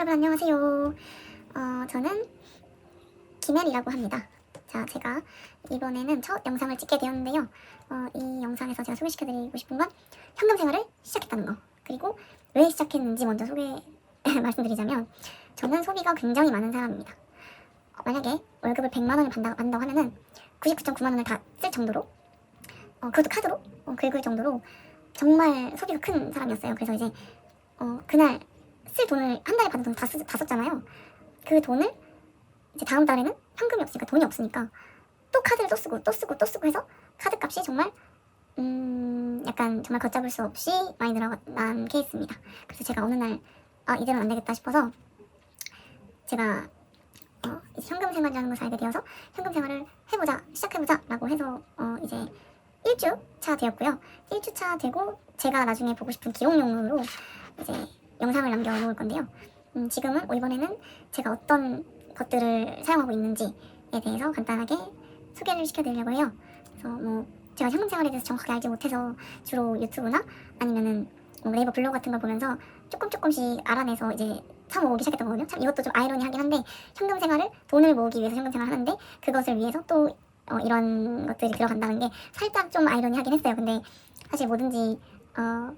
여러분 안녕하세요. 어, 저는 김혜리라고 합니다. 자, 제가 이번에는 첫 영상을 찍게 되었는데요. 어, 이 영상에서 제가 소개시켜드리고 싶은 건 현금 생활을 시작했다는 거. 그리고 왜 시작했는지 먼저 소개 말씀드리자면 저는 소비가 굉장히 많은 사람입니다. 어, 만약에 월급을 100만 원을 받는다, 받는다고 하면은 99.9만 원을 다 쓸 정도로 어, 그것도 카드로 어, 긁을 정도로 정말 소비가 큰 사람이었어요. 그래서 이제 어, 그날 쓸 돈을 한 달에 받은 돈다다 썼잖아요. 그 돈을 이제 다음 달에는 현금이 없으니까 돈이 없으니까 또 카드를 또 쓰고 또 쓰고 또 쓰고 해서 카드 값이 정말 음 약간 정말 걷잡을 수 없이 많이 늘어난 케이스입니다. 그래서 제가 어느 날 아, 이대로는 안 되겠다 싶어서 제가 어, 현금 생활이라는 것을 알게 되어서 현금 생활을 해보자 시작해보자라고 해서 어, 이제 1주 차 되었고요. 1주 차 되고 제가 나중에 보고 싶은 기록용으로 이제 영상을 남겨 놓을 건데요. 음, 지금은 어, 이번에는 제가 어떤 것들을 사용하고 있는지에 대해서 간단하게 소개를 시켜드리려고 해요. 그래서 뭐 제가 현금 생활에 대해서 정확하게 알지 못해서 주로 유튜브나 아니면은 뭐 네이버 블로그 같은 걸 보면서 조금 조금씩 알아내서 이제 사 모으기 시작했던 거거든요. 참 이것도 좀 아이러니하긴 한데 현금 생활을 돈을 모으기 위해서 현금 생활을 하는데 그것을 위해서 또 어, 이런 것들이 들어간다는 게 살짝 좀 아이러니하긴 했어요. 근데 사실 뭐든지 어,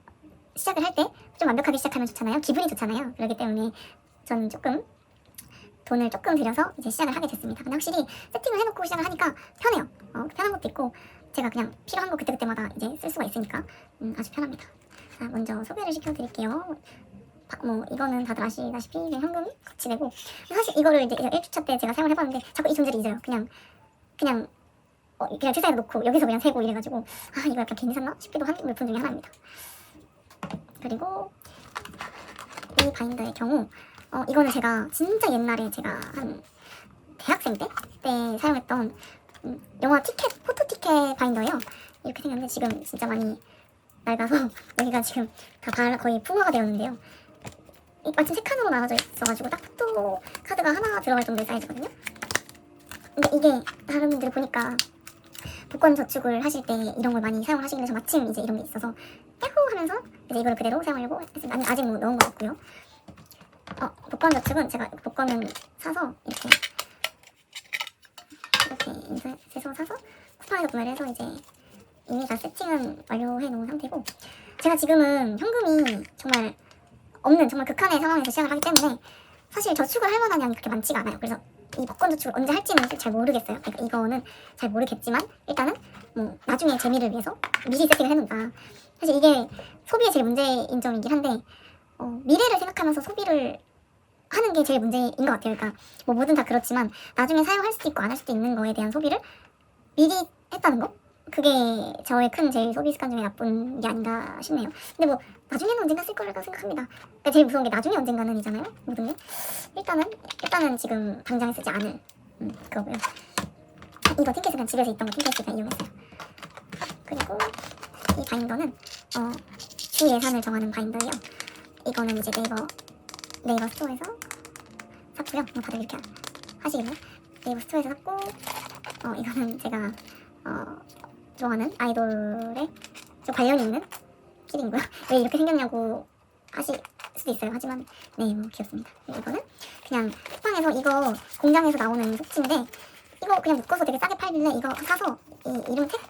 시작을 할 때 좀 완벽하게 시작하면 좋잖아요. 기분이 좋잖아요. 그렇기 때문에 저는 조금 돈을 조금 들여서 이제 시작을 하게 됐습니다. 근데 확실히 세팅을 해놓고 시작을 하니까 편해요. 어, 편한 것도 있고 제가 그냥 필요한 거 그때그때마다 이제 쓸 수가 있으니까 음, 아주 편합니다. 자, 먼저 소개를 시켜드릴게요. 바- 뭐 이거는 다들 아시다시피 그냥 현금 같이 내고 사실 이거를 이제 1주차 때 제가 사용을 해봤는데 자꾸 이 존재를 잊어요. 그냥 그냥 어, 그냥 세상에 놓고 여기서 그냥 세고 이래가지고 아 이거 약간 괜히 샀나 싶기도 한 물품 중에 하나입니다. 그리고 이 바인더의 경우 어, 이거는 제가 진짜 옛날에 제가 한 대학생 때, 때 사용했던 음, 영화 티켓, 포토 티켓 바인더예요. 이렇게 생겼는데 지금 진짜 많이 낡아서 여기가 지금 다 발, 거의 풍화가 되었는데요. 이 마침 세 칸으로 나눠져 있어가지고 딱 포토 카드가 하나 들어갈 정도의 사이즈거든요. 근데 이게 다른 분들 보니까 복권 저축을 하실 때 이런 걸 많이 사용을 하시길래 저 마침 이제 이런 게 있어서 야호 하면서 이제 이걸 그대로 사용하려고 했습니다. 아니, 아직 뭐 넣은 거 없고요. 어, 복권 저축은 제가 복권은 사서 이렇게 이렇게 인쇄해서 사서 쿠팡에서 구매를 해서 이제 이미 다 세팅은 완료해 놓은 상태고 제가 지금은 현금이 정말 없는 정말 극한의 상황에서 시작을 하기 때문에 사실 저축을 할 만한 양이 그렇게 많지가 않아요. 그래서 이 복권 저축을 언제 할지는 잘 모르겠어요. 그러니까 이거는 잘 모르겠지만 일단은 뭐 나중에 재미를 위해서 미리 세팅을 해놓는다. 사실 이게 소비의 제일 문제인 점이긴 한데 어, 미래를 생각하면서 소비를 하는 게 제일 문제인 것 같아요. 그러니까 뭐 뭐든 다 그렇지만 나중에 사용할 수도 있고 안 할 수도 있는 거에 대한 소비를 미리 했다는 거? 그게 저의 큰 제일 소비 습관 중에 나쁜 게 아닌가 싶네요. 근데 뭐 나중에는 언젠가 쓸 거라고 생각합니다. 그러니까 제일 무서운 게 나중에 언젠가는이잖아요. 모든 게 일단은 일단은 지금 당장 쓰지 않을 음, 그거고요. 이거 그냥 집에서 있던 거 그냥 이용했어요. 그리고 이 바인더는 어, 주 예산을 정하는 바인더예요. 이거는 이제 네이버 네이버 스토어에서 샀고요. 뭐 다들 이렇게 하시길래 네이버 스토어에서 샀고 어 이거는 제가 어 좋아하는 아이돌의 좀 관련 있는 키링이고요. 왜 이렇게 생겼냐고 하실 수도 있어요. 하지만 네 뭐 귀엽습니다. 이거는 그냥 쿠팡에서 이거 공장에서 나오는 속지인데 이거 그냥 묶어서 되게 싸게 팔길래 이거 사서 이 이름 택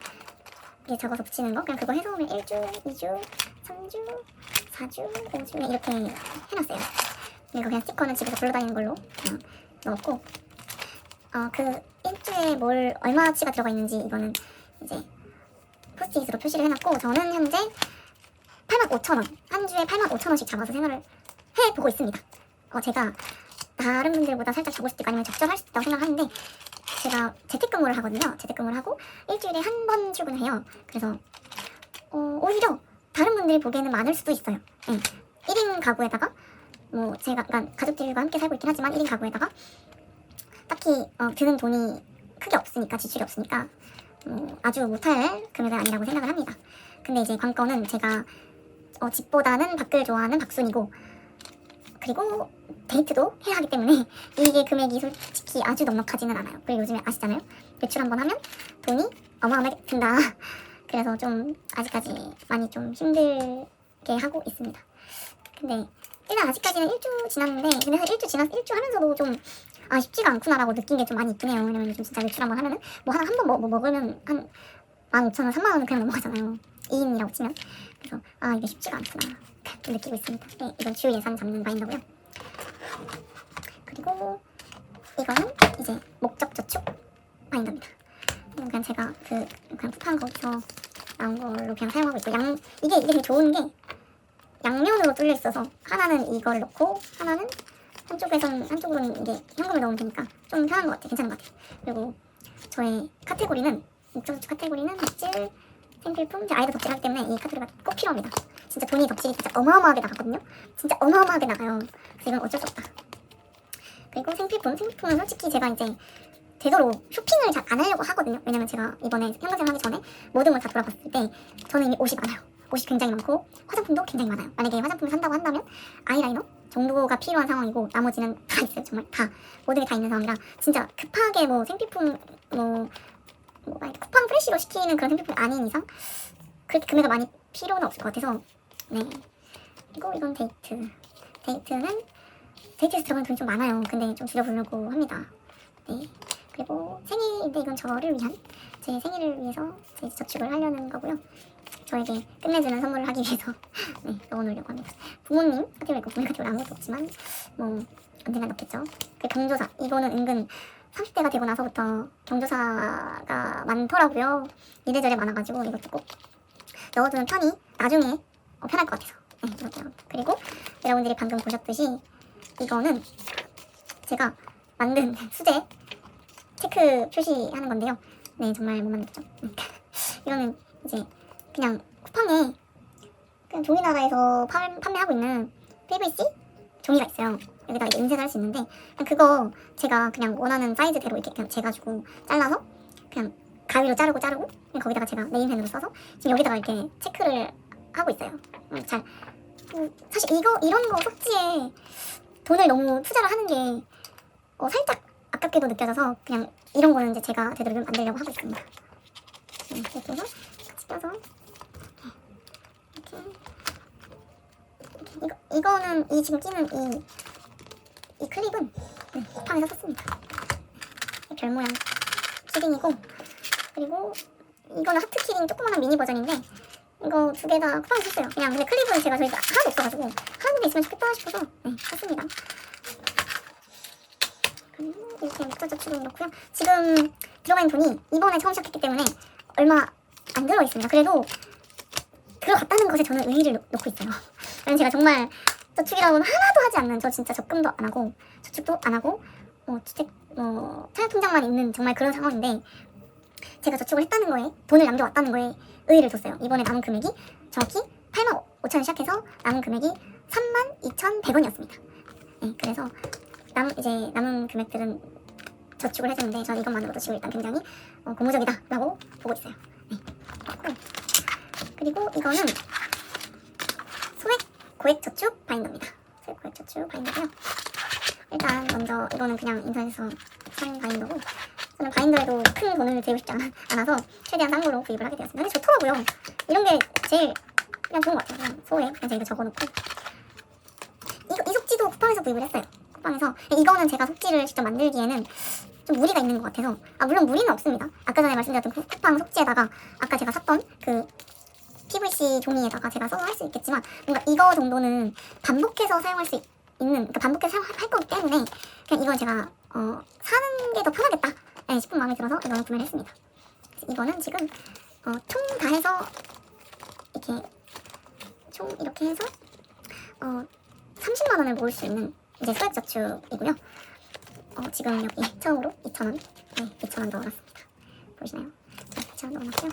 이렇게 적어서 붙이는 거 그냥 그거 해서 오늘 1주, 2주, 3주, 4주, 5주 이렇게 해놨어요. 이거 그냥 스티커는 집에서 불러다니는 걸로 넣었고 어 그 일주에 뭘 얼마치가 들어가 있는지 이거는 이제 포스트잇으로 표시를 해놨고 저는 현재 8만 5천 원, 한 주에 8만 5천 원씩 잡아서 생활을 해보고 있습니다. 어 제가 다른 분들보다 살짝 적을 수도 있고 아니면 적절할 수도 있다고 생각하는데 제가 재택근무를 하거든요. 재택근무를 하고 일주일에 한 번 출근을 해요. 그래서 어, 오히려 다른 분들이 보기에는 많을 수도 있어요. 네. 1인 가구에다가 뭐 제가 그러니까 가족들과 함께 살고 있긴 하지만 1인 가구에다가 딱히 어, 드는 돈이 크게 없으니까 지출이 없으니까 뭐 아주 못할 금액은 아니라고 생각을 합니다. 근데 이제 관건은 제가 어, 집보다는 밖을 좋아하는 박순이고 그리고 데이트도 해야 하기 때문에 이게 금액이 솔직히 아주 넉넉하지는 않아요. 그리고 요즘에 아시잖아요. 외출 한번 하면 돈이 어마어마하게 든다. 그래서 좀 아직까지 많이 좀 힘들게 하고 있습니다. 근데 일단 아직까지는 1주 지났는데 근데 사실 1주 지났 1주 하면서도 좀 아 쉽지가 않구나라고 느낀 게 좀 많이 있긴 해요. 왜냐면 요즘 진짜 외출 한번 하면은 뭐한번 뭐, 먹으면 한 15,000원, 3만 원은 그냥 넘어가잖아요. 2인이라고 치면. 그래서 아 이게 쉽지가 않구나 좀 느끼고 있습니다. 네, 이건 주 예산 잡는 바인더고요. 그리고 이거는 이제 목적 저축 바인더입니다. 이건 그냥 제가 그 그냥 쿠팡 거기서 나온 걸로 그냥 사용하고 있고 양 이게 이게 되게 좋은 게 양면으로 뚫려 있어서 하나는 이걸 넣고 하나는 한쪽에선 한쪽으로는 이게 현금을 넣으면 되니까 좀 편한 것 같아요. 괜찮은 것 같아요. 그리고 저의 카테고리는 목적 저축 카테고리는 덕질, 생필품, 제 아이들 덕질하기 때문에 이 카테고리가 꼭 필요합니다. 진짜 돈이 덕질이 진짜 어마어마하게 나가거든요. 진짜 어마어마하게 나가요. 그래서 이건 어쩔 수 없다. 그리고 생필품, 생필품은 솔직히 제가 이제 되도록 쇼핑을 잘 안 하려고 하거든요. 왜냐면 제가 이번에 현장생 하기 전에 모든 걸 다 돌아봤을 때 저는 이미 옷이 많아요. 옷이 굉장히 많고 화장품도 굉장히 많아요. 만약에 화장품을 산다고 한다면 아이라이너 정도가 필요한 상황이고 나머지는 다 있어요. 정말 다 모든 게 다 있는 상황이라 진짜 급하게 뭐 생필품 뭐, 뭐 쿠팡 프레시로 시키는 그런 생필품이 아닌 이상 그렇게 금액이 많이 필요는 없을 것 같아서 네 그리고 이건 데이트 데이트는 데이트에서 들어가는 돈이 좀 많아요. 근데 좀 줄여보려고 합니다. 네 그리고 생일인데 이건 저를 위한 제 생일을 위해서 제 저축을 하려는 거고요. 저에게 끝내주는 선물을 하기 위해서 네, 넣어놓으려고 합니다. 부모님 카테고리 있고 부모님 카테고리 아무것도 없지만 뭐 언젠간 넣겠죠. 그 경조사 이거는 은근 30대가 되고 나서부터 경조사가 많더라고요. 이래저래 많아가지고 이것도 꼭 넣어두는 편이 나중에 어, 편할 것 같아서 네, 이것도요. 그리고 여러분들이 방금 보셨듯이 이거는 제가 만든 수제 체크 표시하는 건데요. 네, 정말 못 만들었죠. 이거는 이제 그냥 쿠팡에 그냥 종이나라에서 판, 판매하고 있는 PVC 종이가 있어요. 여기다가 이제 인쇄를 할 수 있는데 그냥 그거 제가 그냥 원하는 사이즈대로 이렇게 그냥 재가지고 잘라서 그냥 가위로 자르고 자르고 거기다가 제가 네임펜으로 써서 지금 여기다가 이렇게 체크를 하고 있어요. 음, 잘 음, 사실 이거 이런 거 속지에 돈을 너무 투자를 하는 게 어, 살짝 아깝게도 느껴져서 그냥 이런 거는 이제 제가 좀 만들려고 하고 있습니다. 네, 이렇게 해서 껴서 이렇게 이렇게 이거 이거는 이 지금 끼는 이 이 클립은 네, 쿠팡에서 샀습니다. 이별 모양 키링이고 그리고 이거는 하트 키링 조그만한 미니 버전인데 이거 두 개 다 쿠팡에서 샀어요. 그냥 근데 클립은 제가 저희가 하나도 없어가지고 하나도 있으면 좋겠다 싶어서 네, 샀습니다. 그리고 이렇게 목자저축을 넣고요. 지금 있는 돈이 이번에 처음 시작했기 때문에 얼마 안 들어 있습니다. 그래도 들어갔다는 것에 저는 의의를 놓- 놓고 있어요. 왜냐면 제가 정말 저축이라고는 하나도 하지 않는 저 진짜 적금도 안 하고 저축도 안 하고 뭐 주택 뭐 차용통장만 있는 정말 그런 상황인데 제가 저축을 했다는 거에 돈을 남겨왔다는 거에 의의를 뒀어요. 이번에 남은 금액이 정확히 8만 5천 원 시작해서 남은 금액이 3만 2,100원이었습니다. 네, 그래서 남 이제 남은 금액들은 저축을 해주는데 저는 이것만으로도 지금 일단 굉장히 어, 고무적이다라고 보고 있어요. 네, 그리고 이거는 소액 고액 저축 바인더입니다. 소액 고액 저축 바인더고요. 일단 먼저 이거는 그냥 인터넷에서 산 바인더고 저는 바인더에도 큰 돈을 들이고 싶지 않아, 않아서 최대한 싼 걸로 구입을 하게 되었습니다. 근데 좋더라고요. 이런 게 제일 그냥 좋은 것 같아요. 그냥 소액 그냥 제가 적어놓고 이거, 이 속지도 쿠팡에서 구입을 했어요. 쿠팡에서 이거는 제가 속지를 직접 만들기에는 좀 무리가 있는 것 같아서 아 물론 무리는 없습니다. 아까 전에 말씀드렸던 쿠- 쿠팡 속지에다가 아까 제가 샀던 그 PVC 종이에다가 제가 써서 할 수 있겠지만 뭔가 이거 정도는 반복해서 사용할 수 있- 있는 그러니까 반복해서 사용할 거기 때문에 그냥 이건 제가 어, 사는 게 더 편하겠다 네, 싶은 마음이 들어서 이거는 구매를 했습니다. 이거는 지금 어, 총 다 해서 이렇게 총 이렇게 해서 어, 30만 원을 모을 수 있는 이제 소액 저축이고요. 어, 지금 여기 처음으로 2,000원, 네, 2,000원 넣어놨습니다. 보이시나요? 네, 2,000원 넣어놨고요.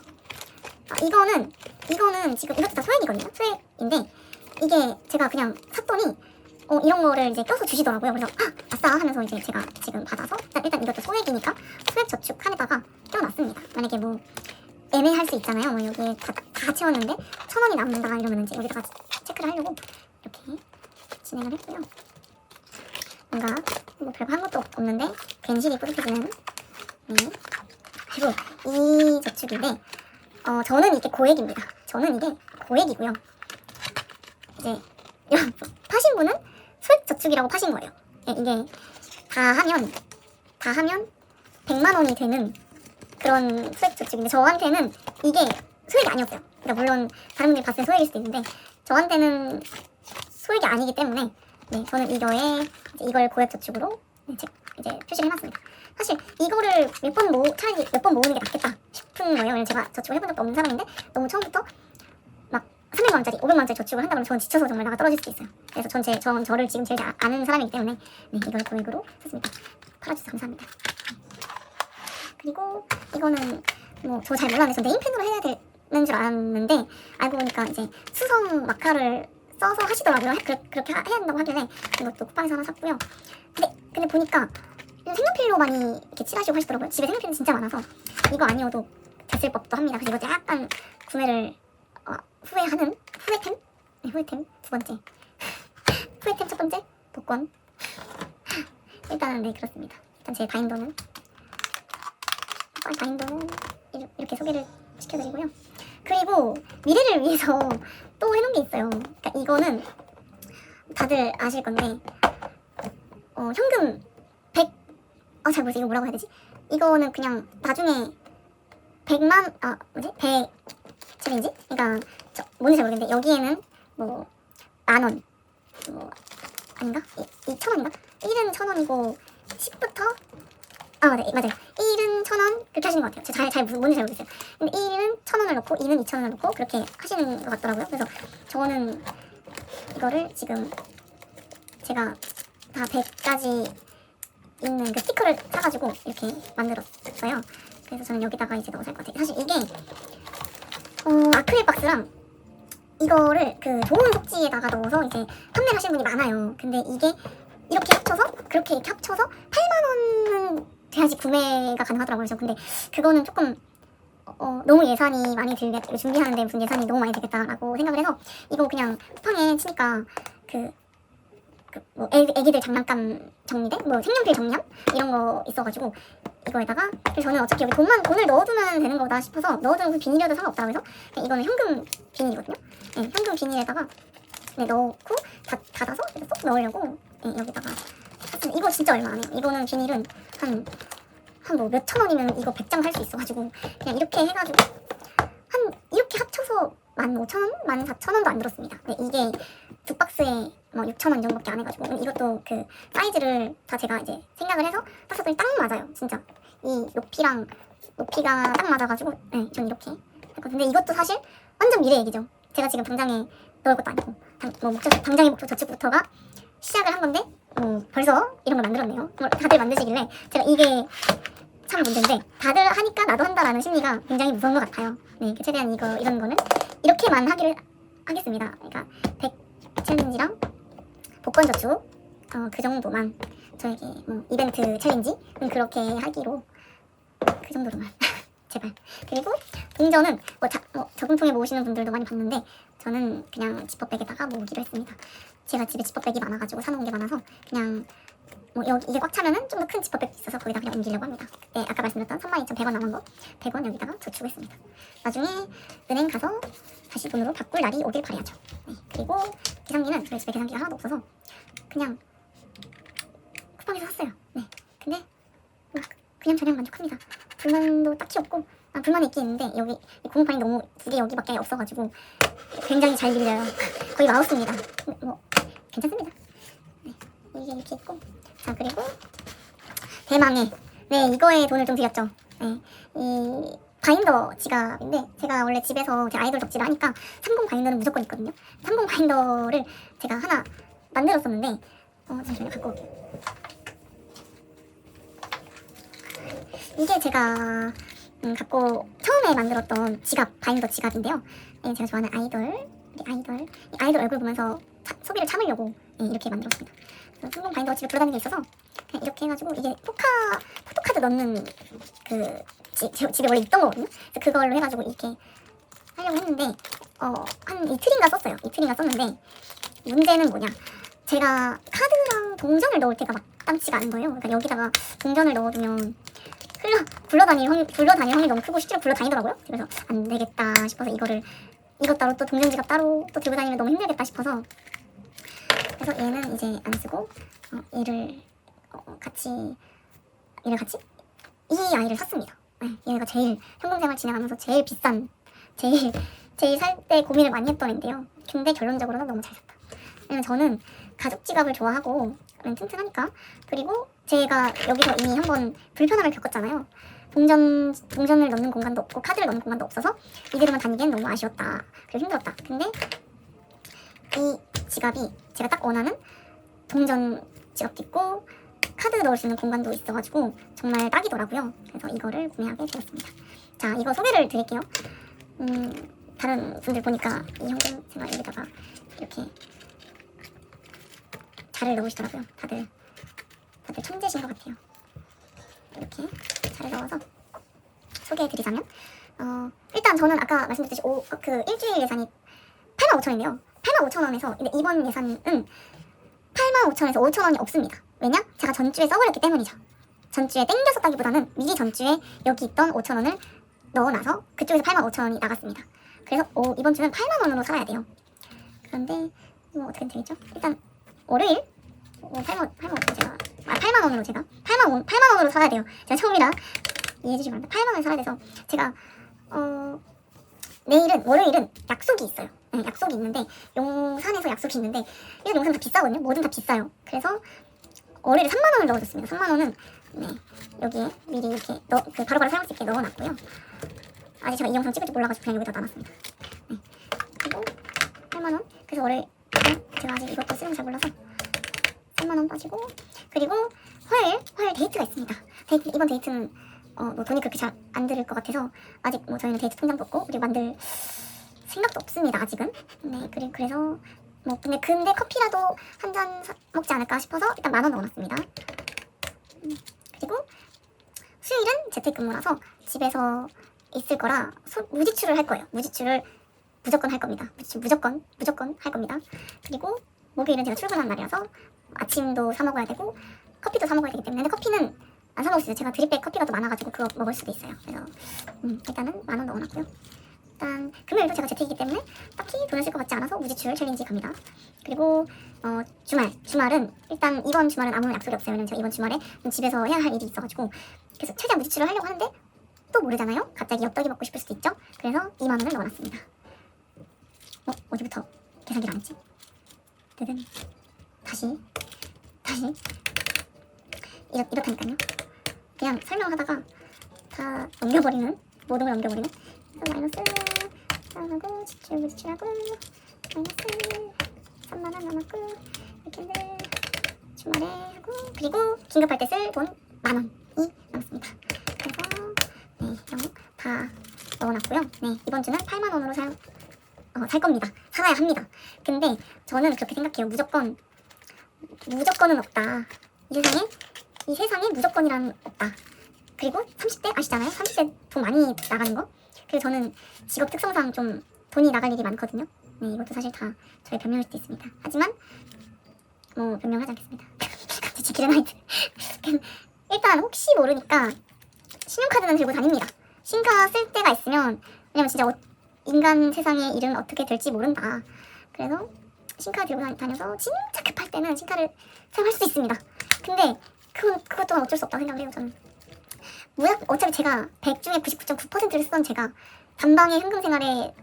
아, 이거는 이거는 지금 이것도 다 소액이거든요. 소액인데 이게 제가 그냥 샀더니 어, 이런 거를 이제 껴서 주시더라고요. 그래서 아, 아싸 하면서 이제 제가 지금 받아서 일단, 일단 이것도 소액이니까 소액 저축 칸에다가 껴놨습니다. 만약에 뭐 애매할 수 있잖아요. 뭐 여기에 다, 다 채웠는데 천 원이 남는다 이러면 이제 여기다가 체크를 하려고 이렇게 진행을 했고요. 뭔가 뭐 별거 한 것도 없는데 괜시리 뿌듯해지는 네. 그리고 이 저축인데 어, 저는 이게 고액입니다. 저는 이게 고액이고요. 이제 파신 분은 소액 저축이라고 파신 거예요. 예, 이게 다 하면 다 하면 100만 원이 되는 그런 소액 저축인데 저한테는 이게 소액이 아니었어요. 그러니까 물론 다른 분들이 봤을 때 소액일 수도 있는데 저한테는 소액이 아니기 때문에 네, 저는 이거에 이걸 고액 저축으로 네, 제- 이제 표시를 해놨습니다. 사실 이거를 몇 번 모, 차라리 몇 번 모으는 게 낫겠다 싶은 거예요. 왜냐면 제가 저축을 해본 적도 없는 사람인데 너무 처음부터 막 300만 원짜리, 500만 원짜리 저축을 한다 그러면 저는 지쳐서 정말 나가 떨어질 수도 있어요. 그래서 전 제, 전 저를 지금 제일 잘 아는 사람이기 때문에 네, 이걸 고액으로 샀습니다. 팔아주셔서 감사합니다. 그리고 이거는 뭐 저 잘 몰랐는데 저 네임펜으로 해야 되는 줄 알았는데 알고 보니까 이제 수성 마카를 써서 하시더라고요. 그, 그렇게 하- 해야 된다고 하길래 이것도 쿠팡에서 하나 샀고요. 근데 근데 보니까 색연필로 많이 이렇게 칠하시고 하시더라고요. 집에 색연필이 진짜 많아서 이거 아니어도 됐을 법도 합니다. 그래서 이것도 약간 구매를 어, 후회하는 후회템? 네, 후회템 두 번째 후회템 첫 번째 복권 일단은 네 그렇습니다. 일단 제 바인더는 아, 바인더는 이렇게 소개를 시켜드리고요. 그리고 미래를 위해서 또 해놓은 게 있어요. 그러니까 이거는 다들 아실 건데 어, 현금 100, 아, 잘 모르겠어. 이거 뭐라고 해야 되지? 이거는 그냥 나중에 100만, 아, 뭐지? 100, 챌린지? 그러니까, 저, 뭔지 잘 모르겠는데, 여기에는 뭐, 만 원, 뭐, 아닌가? 2천 원인가? 1은 천 원이고, 10부터, 아, 맞아요. 맞아요. 1은 천 원, 그렇게 하시는 것 같아요. 제가 잘, 잘, 뭔지 잘 모르겠어요. 근데 1은 천 원을 넣고, 2는 2천 원을 넣고, 그렇게 하시는 것 같더라고요. 그래서 저는 이거를 지금 제가 다 100까지 있는 그 스티커를 사가지고 이렇게 만들었어요. 그래서 저는 여기다가 이제 넣어 살것 같아요. 사실 이게 어, 아크릴 박스랑 이거를 그 좋은 속지에다가 넣어서 이제 판매를 하시는 분이 많아요. 근데 이게 이렇게 합쳐서 그렇게 이렇게 합쳐서 8만 원은 돼야지 구매가 가능하더라고요. 그래서 근데 그거는 조금 어, 너무 예산이 많이 들겠 준비하는데 무슨 예산이 너무 많이 들겠다라고 생각을 해서 이거 그냥 쿠팡에 치니까 그 그 뭐 애기들 장난감 정리대, 뭐 색연필 정량 이런 거 있어가지고 이거에다가 그래서 저는 어차피 여기 돈만 돈을 넣어두면 되는 거다 싶어서 넣어두는 그 비닐이어도 상관없다 그래서 그냥 이거는 현금 비닐이거든요. 네, 현금 비닐에다가 네, 넣고 닫, 닫아서 쏙 넣으려고 네, 여기다가 샀습니다. 이거 진짜 얼마 안 해요. 이거는 비닐은 한 한 뭐 몇천 원이면 이거 100장 살 수 있어가지고 그냥 이렇게 해가지고 한 이렇게 합쳐서 만 오천 원, 만 사천 원도 안 들었습니다. 네, 이게 두 박스에 뭐 6천 원 정도밖에 안 해가지고 이것도 그 사이즈를 다 제가 이제 생각을 해서 샀었더니 딱 맞아요 진짜. 이 높이랑 높이가 딱 맞아가지고 네, 전 이렇게 했거든요. 근데 이것도 사실 완전 미래 얘기죠. 제가 지금 당장에 넣을 것도 아니고 당, 뭐 목적, 당장의 목표 저축부터가 시작을 한 건데 뭐 벌써 이런 걸 만들었네요. 뭐 다들 만드시길래 제가 이게 참 문제인데 다들 하니까 나도 한다라는 심리가 굉장히 무서운 것 같아요. 네 최대한 이거 이런 거는 이렇게만 하기를 하겠습니다. 그러니까 100 챌린지랑 복권 저축 어, 그 정도만 저에게 뭐 이벤트 챌린지는 그렇게 하기로. 그 정도로만. 제발. 그리고 동전은 뭐, 자, 뭐 저금통에 모으시는 분들도 많이 봤는데 저는 그냥 지퍼백에다가 모으기로 했습니다. 제가 집에 지퍼백이 많아가지고 사놓은 게 많아서 그냥 뭐 여기 이게 꽉 차면은 좀 더 큰 지퍼백이 있어서 거기다 그냥 옮기려고 합니다. 그때 아까 말씀드렸던 32,100원 남은 거 100원 여기다가 저축했습니다. 나중에 은행 가서 다시 돈으로 바꿀 날이 오길 바라야죠. 네, 그리고 계산기는 저희 집에 계산기가 하나도 없어서 그냥 쿠팡에서 샀어요. 네. 근데 막 그냥 저냥 만족합니다. 불만도 딱히 없고 아, 불만이 있긴 있는데 여기 이 고무판이 너무 두 개 여기밖에 없어가지고 굉장히 잘 밀려요. 거의 마우스입니다. 근데 뭐 괜찮습니다. 네. 이게 이렇게 있고 자 그리고 대망의 네 이거에 돈을 좀 들였죠. 네. 이 바인더 지갑인데 제가 원래 집에서 제 아이돌 덕질을 하니까 30 바인더는 무조건 있거든요. 30 바인더를 제가 하나 만들었었는데 어 잠시만요 갖고 올게요. 이게 제가 음, 갖고 처음에 만들었던 지갑 바인더 지갑인데요. 예, 제가 좋아하는 아이돌 아이돌 이 아이돌 얼굴 보면서 차- 소비를 참으려고 예, 이렇게 만들었습니다. 그래서 성공 바인더 집에 돌아다니는 게 있어서 그냥 이렇게 해가지고 이게 포카 포토카드 넣는 그 지, 제- 집에 원래 있던 거거든요. 그래서 그걸로 해가지고 이렇게 하려고 했는데 어, 한 이틀인가 썼어요. 이틀인가 썼는데 문제는 뭐냐? 제가 카드랑 동전을 넣을 때가 마땅치가 않은 거예요. 그러니까 여기다가 동전을 넣어두면 흘러 굴러다닐 확률 굴러다닐 확률이 너무 크고 실제로 굴러다니더라고요. 그래서 안 되겠다 싶어서 이거를 이것 따로 또 동전 지갑 따로 또 들고 다니면 너무 힘들겠다 싶어서 그래서 얘는 이제 안 쓰고 어, 얘를 어, 같이 얘를 같이 이 아이를 샀습니다. 네, 얘가 제일 현금생활 진행하면서 제일 비싼 제일 제일 살 때 고민을 많이 했던 앤데요. 근데 결론적으로는 너무 잘 샀다. 왜냐면 저는 가죽 지갑을 좋아하고 음, 튼튼하니까 그리고 제가 여기서 이미 한번 불편함을 겪었잖아요. 동전 동전을 넣는 공간도 없고 카드를 넣는 공간도 없어서 이대로만 다니기엔 너무 아쉬웠다. 그리고 힘들었다. 근데 이 지갑이 제가 딱 원하는 동전 지갑도 있고 카드 넣을 수 있는 공간도 있어가지고 정말 딱이더라고요. 그래서 이거를 구매하게 되었습니다. 자, 이거 소개를 드릴게요. 음, 다른 분들 보니까 이 현금 생활 여기다가 이렇게 자를 넣으시더라고요. 다들 다들 천재신 것 같아요. 이렇게 자를 넣어서 소개해드리자면 어, 일단 저는 아까 말씀드렸듯이 오, 그 일주일 예산이 8만 5천인데요. 8만 5천 원에서 근데 이번 예산은 8만 5천에서 5천 원이 없습니다. 왜냐? 제가 전주에 써버렸기 때문이죠. 전주에 땡겨 썼다기보다는 미리 전주에 여기 있던 5천 원을 넣어놔서 그쪽에서 8만 5천 원이 나갔습니다. 그래서 오, 이번 주는 8만 원으로 살아야 돼요. 그런데 뭐 어떻게 되겠죠? 일단 월요일 어, 8만 8만 5천 제가 아 8만 원으로 제가 8만 원 8만 원으로 살아야 돼요. 제가 처음이라 이해해 주시기 바랍니다. 8만 원에 살아야 돼서 제가 어 내일은 월요일은 약속이 있어요. 네, 약속이 있는데 용산에서 약속이 있는데 이런 용산 다 비싸거든요. 뭐든 다 비싸요. 그래서 월요일에 3만 원을 넣어줬습니다. 3만 원은 네, 여기에 미리 이렇게 넣, 그 바로바로 사용할 수 있게 넣어놨고요. 아직 제가 이 영상 찍을 줄 몰라가지고 그냥 여기다 놔놨습니다. 네. 그리고 8만 원. 그래서 월요일 제가 아직 이것도 쓰는 잘 몰라서 3만 원 빠지고 그리고 화요일 화요일 데이트가 있습니다. 데이트 이번 데이트는 어, 뭐 돈이 그렇게 잘 안 들을 것 같아서 아직 뭐 저희는 데이트 통장도 없고 그리고 만들 생각도 없습니다 아직은. 네 그리 그래서 뭐 근데 근데 커피라도 한 잔 먹지 않을까 싶어서 일단 만 원 넣어놨습니다. 음, 그리고 수요일은 재택근무라서 집에서 있을 거라 소- 무지출을 할 거예요. 무지출을 무조건 할 겁니다. 무지출 무조건 무조건 할 겁니다. 그리고 목요일은 제가 출근한 날이라서 아침도 사 먹어야 되고 커피도 사 먹어야 되기 때문에 근데 커피는 안 사 먹을 수 있어요. 제가 드립백 커피가 또 많아가지고 그거 먹을 수도 있어요. 그래서 음, 일단은 만 원 넣어놨고요. 일단 금요일도 제가 재택이기 때문에 딱히 돈을 쓸 것 같지 않아서 무지출 챌린지 갑니다. 그리고 어, 주말 주말은 일단 이번 주말은 아무 약속이 없어요. 왜냐면 제가 이번 주말에 집에서 해야 할 일이 있어가지고 그래서 최대한 무지출을 하려고 하는데 또 모르잖아요. 갑자기 엽떡이 먹고 싶을 수도 있죠. 그래서 2만 원을 넣어놨습니다. 어 어디부터 계산기를 안 했지? 뜨든 다시 다시 이렇 이렇다니까요. 그냥 설명하다가 다 넘겨버리는 모든 걸 넘겨버리는 마이너스 하고 지출 무지출하고 마이너스 3만 원 남았고 이렇게 주말에 하고 그리고 긴급할 때 쓸 돈 만 원이 남습니다. 그래서 네, 이런 거다 넣어놨고요. 네, 이번 주는 8만 원으로 살, 어, 살 겁니다. 살아야 합니다. 근데 저는 그렇게 생각해요. 무조건 무조건은 없다. 이 세상에 이 세상에 무조건이란 없다. 그리고 30대 아시잖아요? 30대 돈 많이 나가는 거. 그래서 저는 직업 특성상 좀 돈이 나갈 일이 많거든요. 네, 이것도 사실 다 저의 변명일 수도 있습니다. 하지만 뭐 변명하지 않겠습니다. 제 기르나이트. 일단 혹시 모르니까 신용카드는 들고 다닙니다. 신카 쓸 때가 있으면 왜냐면 진짜 어- 인간 세상의 일은 어떻게 될지 모른다. 그래서 신카 들고 다- 다녀서 진짜 급할 때는 신카를 사용할 수도 있습니다. 근데 그건 그것 또한 어쩔 수 없다고 생각을 해요 저는. 무약 어차피 제가 100 중에 99.9%를 쓰던 제가 단방에 현금 생활에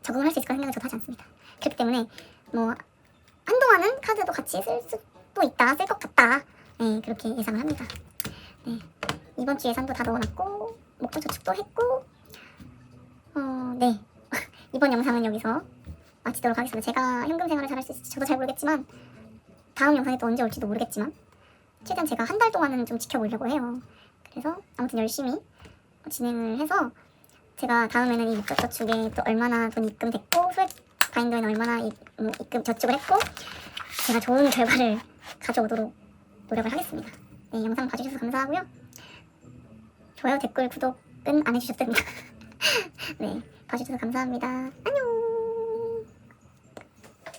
적응을 할 수 있을 거라 생각을 저도 하지 않습니다. 그렇기 때문에 뭐 한동안은 카드도 같이 쓸 수도 있다, 쓸 것 같다. 네, 그렇게 예상을 합니다. 네, 이번 주 예산도 다 넣어놨고 목적 저축도 했고, 어, 네, 이번 영상은 여기서 마치도록 하겠습니다. 제가 현금 생활을 잘할 수 있을지 저도 잘 모르겠지만 다음 영상이 또 언제 올지도 모르겠지만 최대한 제가 한 달 동안은 좀 지켜보려고 해요. 그래서 아무튼 열심히 진행을 해서 제가 다음에는 이 목적 저축에 또 얼마나 돈이 입금됐고 소액 바인더에는 얼마나 이, 음, 입금 저축을 했고 제가 좋은 결과를 가져오도록 노력을 하겠습니다. 네, 영상 봐주셔서 감사하고요. 좋아요, 댓글, 구독은 안 해주셔도 됩니다. 네, 봐주셔서 감사합니다. 안녕!